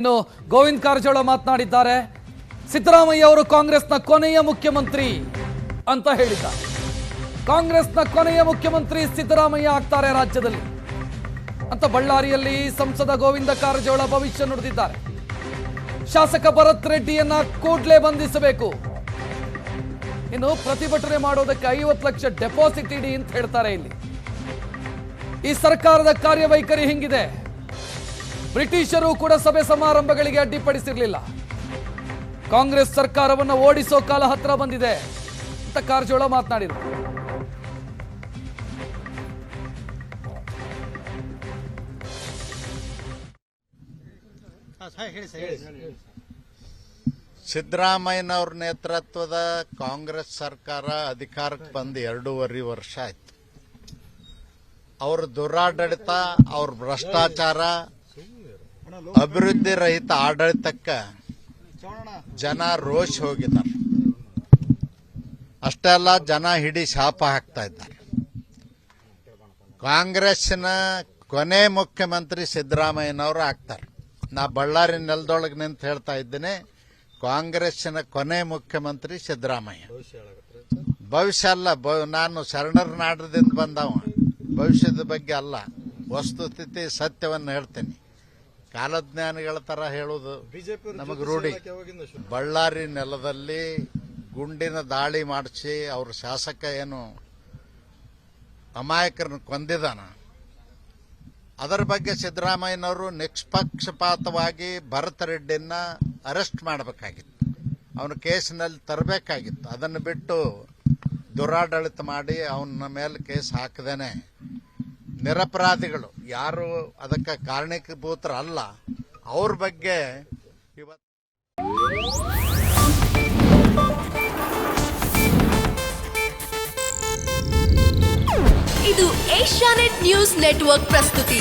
ಇನ್ನು ಗೋವಿಂದ ಕಾರಜೋಳ ಮಾತನಾಡಿದ್ದಾರೆ. ಸಿದ್ದರಾಮಯ್ಯ ಅವರು ಕಾಂಗ್ರೆಸ್ನ ಕೊನೆಯ ಮುಖ್ಯಮಂತ್ರಿ ಅಂತ ಹೇಳಿದ್ದಾರೆ ಕಾಂಗ್ರೆಸ್ನ ಕೊನೆಯ ಮುಖ್ಯಮಂತ್ರಿ ಸಿದ್ದರಾಮಯ್ಯ ಆಗ್ತಾರೆ ರಾಜ್ಯದಲ್ಲಿ ಅಂತ ಬಳ್ಳಾರಿಯಲ್ಲಿ ಸಂಸದ ಗೋವಿಂದ ಕಾರಜೋಳ ಭವಿಷ್ಯ ನುಡಿದಿದ್ದಾರೆ. ಶಾಸಕ ಭರತ್ ರೆಡ್ಡಿಯನ್ನ ಕೂಡಲೇ ಬಂಧಿಸಬೇಕು. ಇನ್ನು ಪ್ರತಿಭಟನೆ ಮಾಡೋದಕ್ಕೆ ಐವತ್ತು ಲಕ್ಷ ಡೆಪಾಸಿಟ್ ಇಡಿ ಅಂತ ಹೇಳ್ತಾರೆ ಇಲ್ಲಿ. ಈ ಸರ್ಕಾರದ ಕಾರ್ಯವೈಖರಿ ಹಿಂಗಿದೆ? ಬ್ರಿಟಿಷರು ಕೂಡ ಸಭೆ ಸಮಾರಂಭಗಳಿಗೆ ಅಡ್ಡಿಪಡಿಸಿರಲಿಲ್ಲ. ಕಾಂಗ್ರೆಸ್ ಸರ್ಕಾರವನ್ನು ಓಡಿಸೋ ಕಾಲ ಹತ್ರ ಬಂದಿದೆ ಅಂತ ಕಾರಜೋಳ ಮಾತನಾಡಿದರು. ಸಿದ್ದರಾಮಯ್ಯನವ್ರ ನೇತೃತ್ವದ ಕಾಂಗ್ರೆಸ್ ಸರ್ಕಾರ ಅಧಿಕಾರಕ್ಕೆ ಬಂದು ಎರಡೂವರೆ ವರ್ಷ ಆಯ್ತು. ಅವ್ರ ದುರಾಡಳಿತ ಅವ್ರ ಭ್ರಷ್ಟಾಚಾರ ಅಭಿವೃದ್ಧಿ ರಹಿತ ಆಡಳಿತಕ್ಕೆ ಜನ ರೋಷ್ ಹೋಗಿದ್ದಾರೆ ಅಷ್ಟೇ ಅಲ್ಲ, ಜನ ಹಿಡಿ ಶಾಪ ಹಾಕ್ತಾ ಇದ್ದಾರೆ. ಕಾಂಗ್ರೆಸ್ನ ಕೊನೆ ಮುಖ್ಯಮಂತ್ರಿ ಸಿದ್ದರಾಮಯ್ಯನವರು ಆಗ್ತಾರೆ. ನಾ ಬಳ್ಳಾರಿ ನೆಲದೊಳಗೆ ನಿಂತು ಹೇಳ್ತಾ ಇದ್ದೇನೆ, ಕಾಂಗ್ರೆಸ್ಸಿನ ಕೊನೆ ಮುಖ್ಯಮಂತ್ರಿ ಸಿದ್ದರಾಮಯ್ಯ. ಭವಿಷ್ಯ ಅಲ್ಲ ನಾನು ಶರಣರ ನಾಡದಿಂದ ಬಂದವ. ಭವಿಷ್ಯದ ಬಗ್ಗೆ ಅಲ್ಲ, ವಸ್ತುಸ್ಥಿತಿ ಸತ್ಯವನ್ನು ಹೇಳ್ತೇನೆ. ಕಾಲಜ್ಞಾನಿಗಳ ತರ ಹೇಳುವುದು ನಮಗೆ ರೂಢಿ. ಬಳ್ಳಾರಿ ನೆಲದಲ್ಲಿ ಗುಂಡಿನ ದಾಳಿ ಮಾಡಿಸಿ ಅವ್ರ ಶಾಸಕ ಏನು ಅಮಾಯಕರನ್ನ ಕೊಂದಿದಾನ. ಅದರ ಬಗ್ಗೆ ಸಿದ್ದರಾಮಯ್ಯನವರು ನಿಷ್ಪಕ್ಷಪಾತವಾಗಿ ಭರತ್ ರೆಡ್ಡಿನ ಅರೆಸ್ಟ್ ಮಾಡಬೇಕಾಗಿತ್ತು. ಅವನ ಕೇಸಿನಲ್ಲಿ ತರಬೇಕಾಗಿತ್ತು. ಅದನ್ನು ಬಿಟ್ಟು ದುರಾಡಳಿತ ಮಾಡಿ ಅವನ ಮೇಲೆ ಕೇಸ್ ಹಾಕದೇನೆ ನಿರಪರಾಧಿಗಳು. ಯಾರು ಅದಕ್ಕೆ ಕಾರಣೀಭೂತರಲ್ಲ ಅವ್ರ ಬಗ್ಗೆ ಇದು ಏಷ್ಯಾನೆಟ್ ನ್ಯೂಸ್ ನೆಟ್ವರ್ಕ್ ಪ್ರಸ್ತುತಿ.